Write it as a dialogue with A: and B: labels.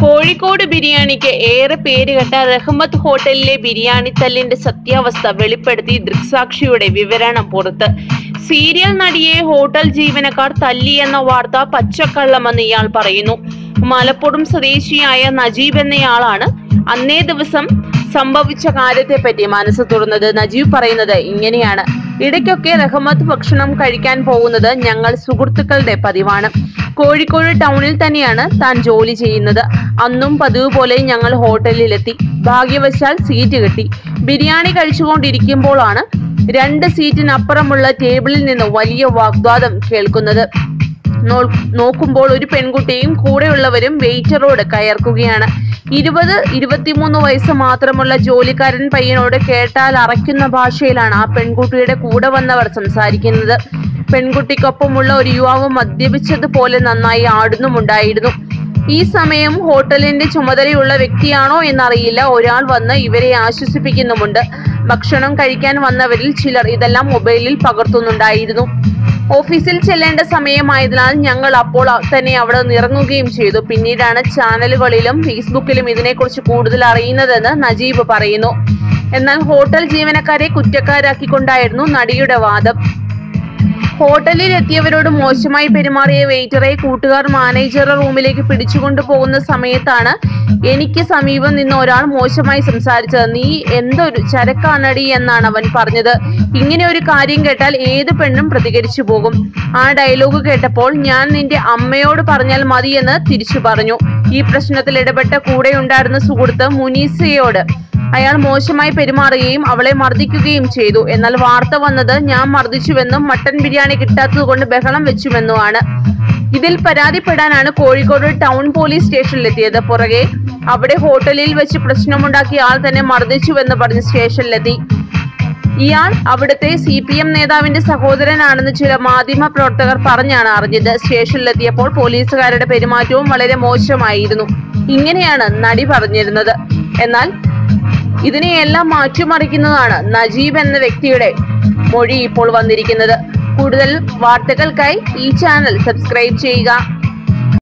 A: കോഴിക്കോട് ബിരിയാണിക്ക് ഏറെ പേര് പേരുകെട്ട റഹ്മത്ത് ഹോട്ടലിലെ ബിരിയാണി തല്ലിന്റെ സത്യാവസ്ഥ വെളിപ്പെടുത്തി ദൃക്സാക്ഷിയുടെ വിവരണം പുറത്ത്. സീരിയൽ നടിയെ ഹോട്ടൽ ജീവനക്കാർ തല്ലി എന്ന വാർത്ത പച്ചക്കള്ളമെന്ന് ഇയാൾ പറയുന്നു. മലപ്പുറം സ്വദേശിയായ നജീബ് എന്നയാളാണ് അന്നേ ദിവസം സംഭവിച്ച കാര്യത്തെപ്പറ്റി മനസ്സ് തുറന്നത്. നജീബ് പറയുന്നത് ഇങ്ങനെയാണ്. ഇടയ്ക്കൊക്കെ റഹ്മത്ത് ഭക്ഷണം കഴിക്കാൻ പോകുന്നത് ഞങ്ങൾ സുഹൃത്തുക്കളുടെ പതിവാണ്. കോഴിക്കോട് ടൗണിൽ തന്നെയാണ് താൻ ജോലി ചെയ്യുന്നത്. അന്നും പതിവ് പോലെ ഞങ്ങൾ ഹോട്ടലിലെത്തി. ഭാഗ്യവശാൽ സീറ്റ് കിട്ടി. ബിരിയാണി കഴിച്ചുകൊണ്ടിരിക്കുമ്പോഴാണ് രണ്ട് സീറ്റിനപ്പുറമുള്ള ടേബിളിൽ നിന്ന് വലിയ വാഗ്വാദം കേൾക്കുന്നത്. നോക്കുമ്പോൾ ഒരു പെൺകുട്ടിയും കൂടെയുള്ളവരും വെയിറ്ററോട് കയർക്കുകയാണ്. ഇരുപത് ഇരുപത്തിമൂന്ന് വയസ്സ് മാത്രമുള്ള ജോലിക്കാരൻ പയ്യനോട് കേട്ടാൽ അറയ്ക്കുന്ന ഭാഷയിലാണ് ആ പെൺകുട്ടിയുടെ കൂടെ വന്നവർ സംസാരിക്കുന്നത്. പെൺകുട്ടിക്കൊപ്പമുള്ള ഒരു യുവാവ് മദ്യപിച്ചതുപോലെ നന്നായി ആടുന്നുമുണ്ടായിരുന്നു. ഈ സമയം ഹോട്ടലിന്റെ ചുമതലയുള്ള വ്യക്തിയാണോ എന്നറിയില്ല. ഒരാൾ വന്ന് ഇവരെ ആശ്വസിപ്പിക്കുന്നുമുണ്ട്. ഭക്ഷണം കഴിക്കാൻ വന്നവരിൽ ചിലർ ഇതെല്ലാം മൊബൈലിൽ പകർത്തുന്നുണ്ടായിരുന്നു. ഓഫീസിൽ ചെല്ലേണ്ട സമയമായതിനാൽ ഞങ്ങൾ അപ്പോൾ തന്നെ അവിടെ നിറങ്ങുകയും ചെയ്തു. പിന്നീടാണ് ചാനലുകളിലും ഫേസ്ബുക്കിലും ഇതിനെക്കുറിച്ച് കൂടുതൽ അറിയുന്നതെന്ന് നജീബ് പറയുന്നു. എന്നാൽ ഹോട്ടൽ ജീവനക്കാരെ കുറ്റക്കാരാക്കിക്കൊണ്ടായിരുന്നു നടിയുടെ വാദം. ഹോട്ടലിൽ എത്തിയവരോട് മോശമായി പെരുമാറിയ വെയിറ്ററെ കൂട്ടുകാർ മാനേജറുടെ റൂമിലേക്ക് പിടിച്ചുകൊണ്ടു പോകുന്ന സമയത്താണ് എനിക്ക് സമീപം നിന്ന് ഒരാൾ മോശമായി സംസാരിച്ചത്. നീ എന്തൊരു ചരക്കാണടി എന്നാണ് അവൻ പറഞ്ഞത്. ഇങ്ങനെ ഒരു കാര്യം കേട്ടാൽ ഏത് പെണ്ണും പ്രതികരിച്ചു പോകും. ആ ഡയലോഗ് കേട്ടപ്പോൾ ഞാൻ നിന്റെ അമ്മയോട് പറഞ്ഞാൽ മതിയെന്ന് തിരിച്ചു പറഞ്ഞു. ഈ പ്രശ്നത്തിൽ ഇടപെട്ട കൂടെ ഉണ്ടായിരുന്ന സുഹൃത്ത് മുനീസയോട് അയാൾ മോശമായി പെരുമാറുകയും അവളെ മർദ്ദിക്കുകയും ചെയ്തു. എന്നാൽ വാർത്ത വന്നത് ഞാൻ മർദ്ദിച്ചുവെന്നും മട്ടൻ ബിരിയാണി കിട്ടാത്തതുകൊണ്ട് ബഹളം വെച്ചുവെന്നുമാണ്. ഇതിൽ പരാതിപ്പെടാനാണ് കോഴിക്കോട് ടൗൺ പോലീസ് സ്റ്റേഷനിലെത്തിയത്. പുറകെ അവിടെ ഹോട്ടലിൽ വെച്ച് പ്രശ്നമുണ്ടാക്കിയ ആൾ തന്നെ മർദ്ദിച്ചുവെന്ന് പറഞ്ഞ് സ്റ്റേഷനിലെത്തി. ഇയാൾ അവിടുത്തെ സി പി എം നേതാവിന്റെ സഹോദരനാണെന്ന് ചില മാധ്യമ പ്രവർത്തകർ പറഞ്ഞാണ് അറിഞ്ഞത്. സ്റ്റേഷനിലെത്തിയപ്പോൾ പോലീസുകാരുടെ പെരുമാറ്റവും വളരെ മോശമായിരുന്നു. ഇങ്ങനെയാണ് നടി പറഞ്ഞിരുന്നത്. എന്നാൽ ഇതിനെയെല്ലാം മാറ്റിമറിക്കുന്നതാണ് നജീബ് എന്ന വ്യക്തിയുടെ മൊഴി ഇപ്പോൾ വന്നിരിക്കുന്നത്. കൂടുതൽ വാർത്തകൾക്കായി ഈ ചാനൽ സബ്സ്ക്രൈബ് ചെയ്യുക.